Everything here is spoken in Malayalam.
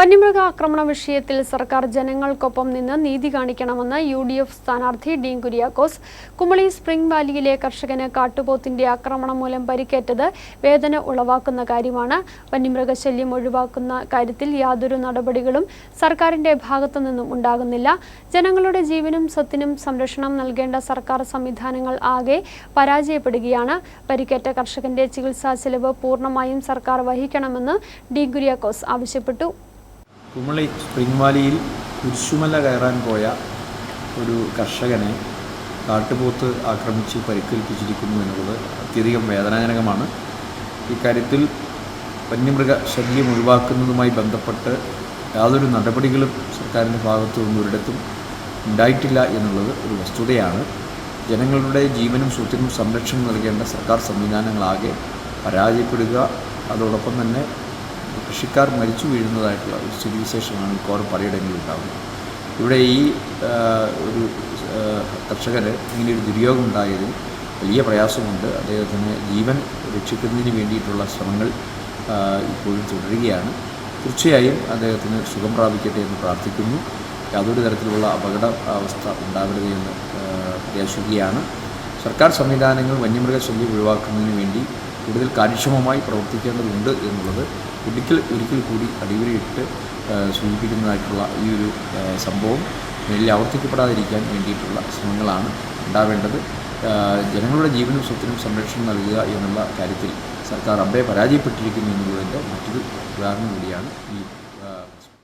വന്യമൃഗ ആക്രമണ വിഷയത്തിൽ സർക്കാർ ജനങ്ങൾക്കൊപ്പം നിന്ന് നീതി കാണിക്കണമെന്ന് യു ഡി എഫ് സ്ഥാനാർത്ഥി ഡീൻ കുര്യാക്കോസ്. കുമളി സ്പ്രിംഗ് വാലിയിലെ കർഷകന് കാട്ടുപോത്തിന്റെ ആക്രമണം മൂലം പരിക്കേറ്റത് വേദന ഉളവാക്കുന്ന കാര്യമാണ്. വന്യമൃഗശല്യം ഒഴിവാക്കുന്ന കാര്യത്തിൽ യാതൊരു നടപടികളും സർക്കാരിന്റെ ഭാഗത്തു നിന്നും ഉണ്ടാകുന്നില്ല. ജനങ്ങളുടെ ജീവനും സ്വത്തിനും സംരക്ഷണം നൽകേണ്ട സർക്കാർ സംവിധാനങ്ങൾ ആകെ പരാജയപ്പെടുകയാണ്. പരിക്കേറ്റ കർഷകന്റെ ചികിത്സാ ചെലവ് പൂർണമായും സർക്കാർ വഹിക്കണമെന്ന് ഡി കുര്യാക്കോസ് ആവശ്യപ്പെട്ടു. കുമളി സ്പ്രിംഗ് വാലിയിൽ കുരിശുമല കയറാൻ പോയ ഒരു കർഷകനെ കാട്ടുപോത്ത് ആക്രമിച്ച് പരിക്കേൽപ്പിച്ചിരിക്കുന്നു എന്നുള്ളത് അത്യധികം വേദനാജനകമാണ്. ഇക്കാര്യത്തിൽ വന്യമൃഗ ശല്യം ഒഴിവാക്കുന്നതുമായി ബന്ധപ്പെട്ട് യാതൊരു നടപടികളും സർക്കാരിന്റെ ഭാഗത്തു നിന്നും ഒരിടത്തും ഉണ്ടായിട്ടില്ല എന്നുള്ളത് ഒരു വസ്തുതയാണ്. ജനങ്ങളുടെ ജീവനും സ്വത്തിനും സംരക്ഷണം നൽകേണ്ട സർക്കാർ സംവിധാനങ്ങളാകെ പരാജയപ്പെടുക അതോടൊപ്പം തന്നെ കൃഷിക്കാർ മരിച്ചു വീഴുന്നതായിട്ടുള്ള ഒരു സ്ഥിതിവിശേഷമാണ് മിക്കവാറും പലയിടങ്ങളിൽ ഉണ്ടാകുന്നത് ഇവിടെ ഈ ഒരു കർഷകർ ഇങ്ങനെ ഒരു ദുര്യോഗം ഉണ്ടായതിൽ വലിയ പ്രയാസമുണ്ട്. അദ്ദേഹത്തിന് ജീവൻ രക്ഷിക്കുന്നതിന് വേണ്ടിയിട്ടുള്ള ശ്രമങ്ങൾ ഇപ്പോഴും തുടരുകയാണ്. തീർച്ചയായും അദ്ദേഹത്തിന് സുഖം പ്രാപിക്കട്ടെ എന്ന് പ്രാർത്ഥിക്കുന്നു. യാതൊരു തരത്തിലുള്ള അപകട അവസ്ഥ ഉണ്ടാവരുത് എന്ന് പ്രത്യാശിക്കുകയാണ്. സർക്കാർ സംവിധാനങ്ങൾ വന്യമൃഗശല്യം ഒഴിവാക്കുന്നതിന് വേണ്ടി കൂടുതൽ കാര്യക്ഷമമായി പ്രവർത്തിക്കേണ്ടതുണ്ട് എന്നുള്ളത് ഒരിക്കൽ ഒരിക്കൽ കൂടി അടിവരയിട്ട് സൂചിപ്പിക്കുന്നതായിട്ടുള്ള ഈ ഒരു സംഭവം മേലിൽ ആവർത്തിക്കപ്പെടാതിരിക്കാൻ വേണ്ടിയിട്ടുള്ള ശ്രമങ്ങളാണ് ഉണ്ടാവേണ്ടത്. ജനങ്ങളുടെ ജീവനും സ്വത്തിനും സംരക്ഷണം നൽകുക എന്നുള്ള കാര്യത്തിൽ സർക്കാർ അമ്പേ പരാജയപ്പെട്ടിരിക്കുന്നു എന്നുള്ളതിന്റെ മറ്റൊരു ഉദാഹരണം കൂടിയാണ് ഈ